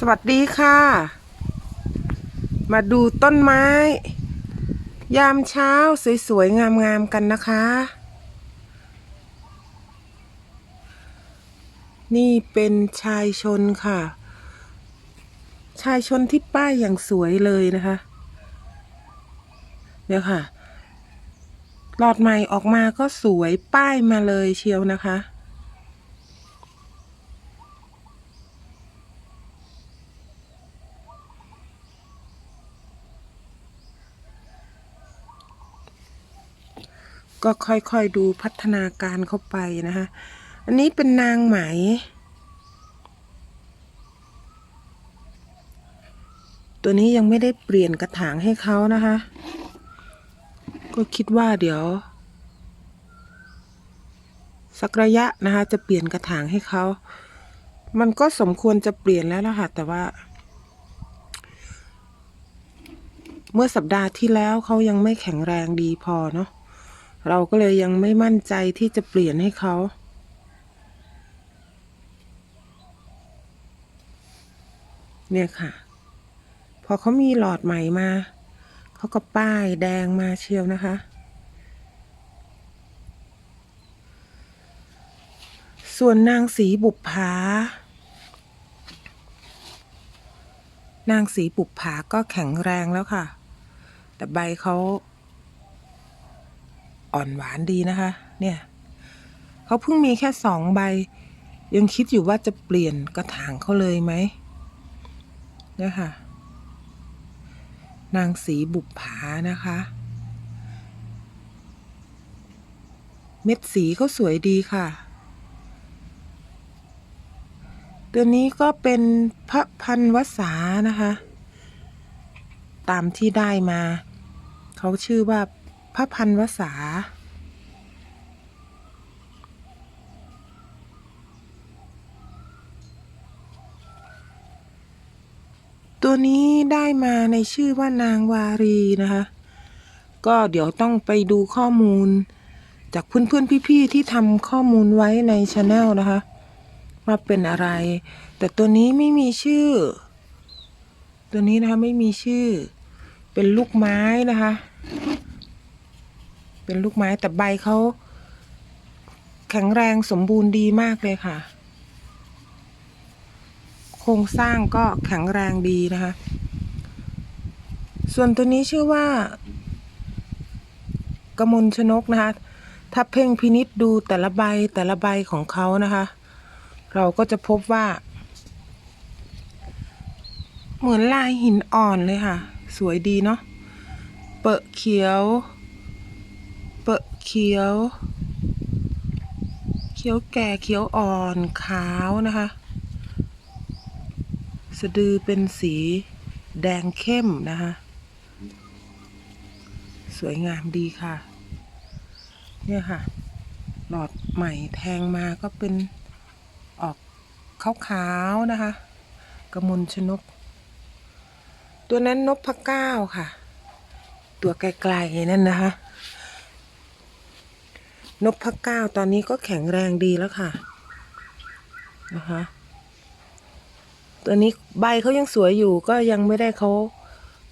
สวัสดีค่ะ มาดูต้นไม้ ยามเช้าสวยๆ งามๆ กันนะคะ นี่เป็นชายชนค่ะ ชายชนที่ป้ายอย่างสวยเลยนะคะ เดี๋ยวค่ะ หลอดใหม่ออกมาก็สวยป้ายมาเลยเชียวนะคะ ก็ค่อยๆดูพัฒนาการเข้าไปนะคะ อันนี้เป็นนางไหม ตัวนี้ยังไม่ได้เปลี่ยนกระถางให้เขานะคะ ก็คิดว่าเดี๋ยว สักระยะนะคะจะเปลี่ยนกระถางให้เขา มันก็สมควรจะเปลี่ยนแล้วล่ะค่ะแต่ว่า เมื่อสัปดาห์ที่แล้วเขายังไม่แข็งแรงดีพอเนาะ เราก็เลยยังไม่มั่นใจที่จะเปลี่ยนให้เขา เนี่ยค่ะ พอเขามีหลอดใหม่มา เขาก็ป้ายแดงมาเชียวนะคะ ส่วนนางสีบุปผานางสีบุปผาก็แข็งแรงแล้วค่ะ แต่ใบเขา อ่อนหวานดีนะคะ เนี่ยเขาเพิ่งมีแค่สองใบ ยังคิดอยู่ว่าจะเปลี่ยนกระถางเขาเลยไหมเนี่ยค่ะ นางสีบุปผานะคะ เม็ดสีเขาสวยดีค่ะ ตัวนี้ก็เป็นพระพันวษานะคะ ตามที่ได้มา เขาชื่อว่า ระพันวษา ตัวนี้ได้มาในชื่อว่านางวารีนะคะ ก็เดี๋ยวต้องไปดูข้อมูล จากเพื่อนๆพี่ๆที่ทำข้อมูลไว้ในช anel นะคะ ว่าเป็นอะไร แต่ตัวนี้ไม่มีชื่อ ตัวนี้นะคะไม่มีชื่อ เป็นลูกไม้นะคะ เป็นลูกไม้แต่ใบเขาแข็งแรงสมบูรณ์ดีมากเลยค่ะ โครงสร้างก็แข็งแรงดีนะคะ ส่วนตัวนี้ชื่อว่ากมลชนกนะคะ ถ้าเพ่งพินิษดูแต่ละใบแต่ละใบของเขานะคะ เราก็จะพบว่า เหมือนลายหินอ่อนเลยค่ะ สวยดีเนาะเปะเขียว ปะเขียว เขียวแก่เขียวอ่อนขาวนะคะ สะดือเป็นสีแดงเข้มนะคะ สวยงามดีค่ะ เนี่ยค่ะ หลอดใหม่แทงมาก็เป็นออกขาวๆนะคะ กระมลชนก ตัวนั้นนพพะก้าวค่ะ ตัวไกลๆนั่นนะคะ นพพะเก้าตอนนี้ก็แข็งแรงดีแล้วค่ะนะคะตัวนี้ใบเขายังสวยอยู่ก็ยังไม่ได้เขา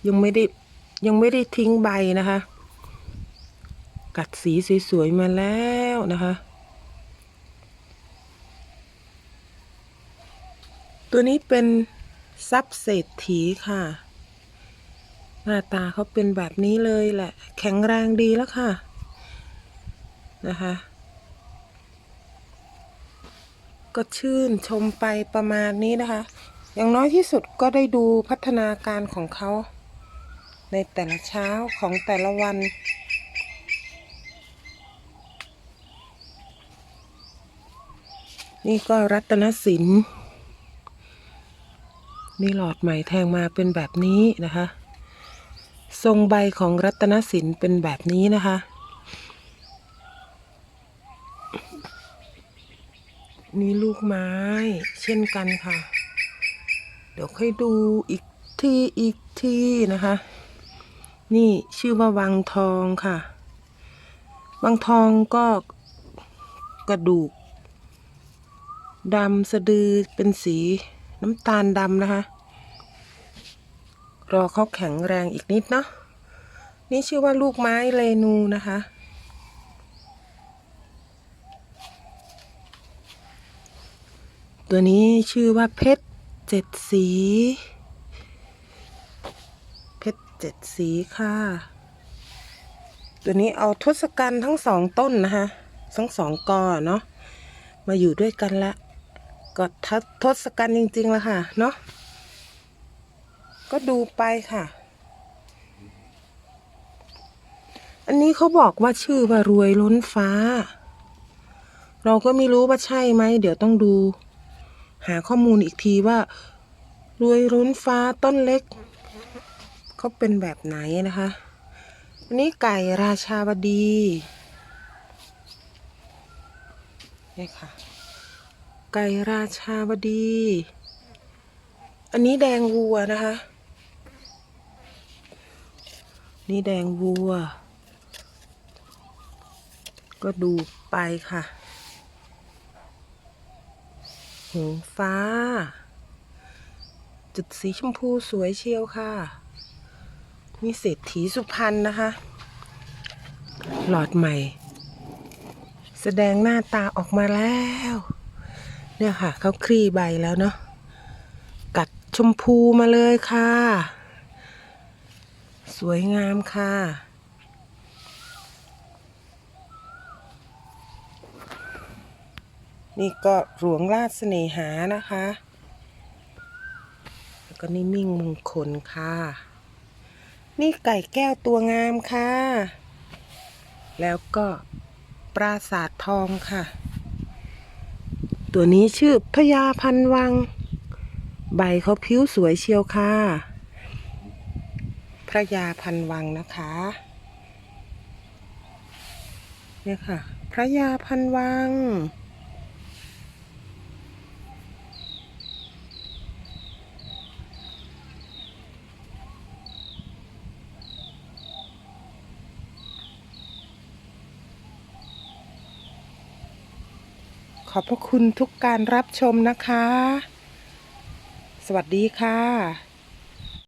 ยังไม่ได้ยังไม่ได้ทิ้งใบนะคะ กัดสีสวยๆมาแล้วนะคะ ตัวนี้เป็นซับเศรษฐีค่ะ หน้าตาเขาเป็นแบบนี้เลยแหละ แข็งแรงดีแล้วค่ะ นะคะ ก็ชื่นชมไปประมาณนี้นะคะ อย่างน้อยที่สุดก็ได้ดูพัฒนาการของเขา ในแต่ละเช้าของแต่ละวันนี่ก็รัตนศิลป์นี่หลอดใหม่แทงมาเป็นแบบนี้นะคะ ทรงใบของรัตนศิลป์เป็นแบบนี้นะคะ นี่ลูกไม้ เช่นกันค่ะ เดี๋ยวค่อยดูอีกที่อีกที่นะคะ นี่ชื่อว่าวังทองค่ะวังทองก็กระดูกดำสะดือเป็นสีน้ำตาลดำนะคะ รอเขาแข็งแรงอีกนิดเนาะนี่ชื่อว่าลูกไม้เลนูนะคะ ตัวนี้ชื่อว่าเพชรเจ็ดสี เพชรเจ็ดสีค่ะ ตัวนี้เอาทศกัณฐ์ทั้งสองต้นนะคะทั้งสองกอเนาะมาอยู่ด้วยกันละก็ททศกัณฐ์จริงๆแล้วค่ะ เนาะก็ดูไปค่ะ อันนี้เขาบอกว่าชื่อว่ารวยล้นฟ้า เราก็ไม่รู้ว่าใช่ไหม เดี๋ยวต้องดู หาข้อมูลอีกทีว่ารวยล้นฟ้าต้นเล็กเขาเป็นแบบไหนนะคะอันนี้ไก่ราชาวดีนี่ค่ะ ไก่ราชาวดี อันนี้แดงวัวนะคะ นี่แดงวัว ก็ดูไปค่ะ หงฟ้า จุดสีชมพูสวยเชียวค่ะ นี่เศรษฐีสุพรรณนะคะ หลอดใหม่ แสดงหน้าตาออกมาแล้ว เนี่ยค่ะเขาคลี่ใบแล้วเนาะ กัดชมพูมาเลยค่ะ สวยงามค่ะ นี่ก็หลวงราชเสน่หานะคะ แล้วก็นี่มิ่งมงคลค่ะ นี่ไก่แก้วตัวงามค่ะ แล้วก็ปราสาททองค่ะ ตัวนี้ชื่อพญาพันวัง ใบเขาผิวสวยเชียวค่ะ พระยาพันวังนะคะเนี่ยค่ะ พระยาพันวัง อบพระคุณทุกการรับชมนะคะ สวัสดีค่ะ